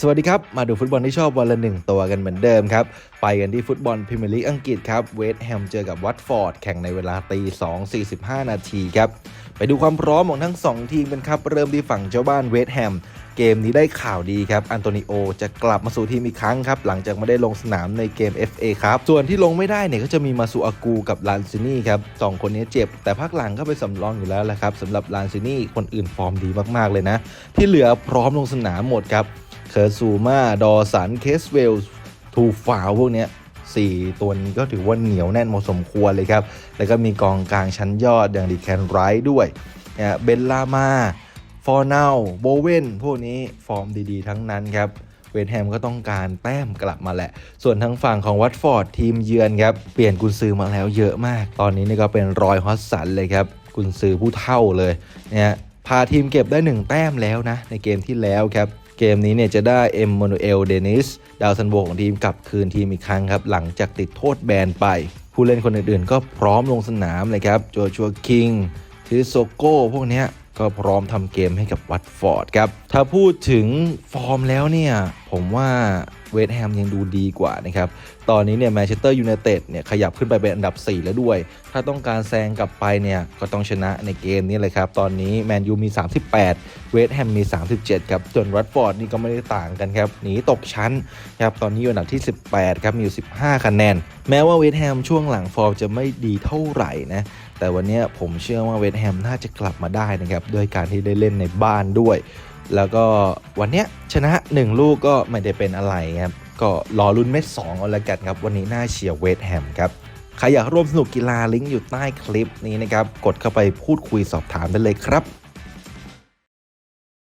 สวัสดีครับ มาดูฟุตบอลที่ชอบวันละหนึ่งตัวกันเหมือนเดิมครับ ไปกันที่ฟุตบอลพรีเมียร์ลีกอังกฤษครับ เวสต์แฮมเจอกับวัตฟอร์ด แข่งในเวลาตี2 45 นาทีครับ ไปดูความพร้อมของทั้ง 2 ทีมกันครับ เริ่มที่ฝั่งเจ้าบ้านเวสต์แฮม เกมนี้ได้ข่าวดีครับ อันโตนิโอจะกลับมาสู่ทีมอีกครั้งครับ หลังจากไม่ได้ลงสนามในเกม FA ครับ ส่วนที่ลงไม่ได้เนี่ยก็จะมีมาซูอากูกับลานซินี่ครับสองคนนี้เจ็บ แต่พักหลังก็ไปสำรองอยู่แล้วแหละครับสำหรับลานซินี่คนอื่นฟอร์มดีมากๆเลยนะ ที่เหลือพร้อมลงสนามหมดครับ เคอร์ซูมาดอสันเคสเวลทูฟาวพวกนี้สี่ตัวนี้ก็ถือว่าเหนียวแน่นพอสมควรเลยครับ แล้วก็มีกองกลางชั้นยอดอย่างดีแคนไรท์ด้วยเนี่ยเบนลามาฟอร์นาลโบเวนพวกนี้ฟอร์มดีๆ ทั้งนั้นครับ เวสแฮมก็ต้องการแต้มกลับมาแหละ ส่วนทางฝั่งของวัตฟอร์ดทีมเยือนครับ เปลี่ยนกุนซือมาแล้วเยอะมาก ตอนนี้นี่ก็เป็นรอยฮอตสันเลยครับ กุนซือผู้เท่าเลยเนี่ยพาทีมเก็บได้ 1 แต้มแล้วนะ ในเกมที่แล้วครับ เกมนี้เนี่ยจะได้เอ็มมานูเอลเดนิสดาวซันโบของทีมกลับคืนทีมอีกครั้งครับ หลังจากติดโทษแบนไป ผู้เล่นคนอื่นๆ ก็พร้อมลงสนามเลยครับโจชัวคิงทิโซโก้พวกนี้ก็พร้อมทำเกมให้กับวัตฟอร์ดครับ ถ้าพูดถึงฟอร์มแล้วเนี่ย ผมว่าเวสต์แฮมยังดูดีกว่านะครับ ตอนนี้เนี่ยแมนเชสเตอร์ยูไนเต็ดเนี่ยขยับขึ้นไปเป็นอันดับ 4 แล้วด้วย ถ้าต้องการแซงกลับไปเนี่ยก็ต้องชนะในเกมนี้เลยครับ ตอนนี้แมนยูมี 38 เวสต์แฮมมี 37 ครับ ส่วนวัตฟอร์ดนี่ก็ไม่ได้ต่างกันครับ หนีตกชั้นครับ ตอนนี้อยู่อันดับที่ 18 ครับ มีอยู่ 15 คะแนน แม้ว่าเวสต์แฮมช่วงหลังฟอร์มจะไม่ดีเท่าไหร่นะ แต่วันนี้ผมเชื่อว่าเวสต์แฮมน่าจะกลับมาได้นะครับ ด้วยการที่ได้เล่นในบ้านด้วย แล้วก็วันเนี้ยชนะ 1 ลูกก็ไม่ได้เป็นอะไรครับ ก็รอรุ่นเม็ด2เอาละกันครับ วันนี้น่าเชียร์เวสแฮมครับ ใครอยากร่วมสนุกกีฬาลิงก์อยู่ใต้คลิปนี้นะครับ กดเข้าไปพูดคุยสอบถามได้เลยครับ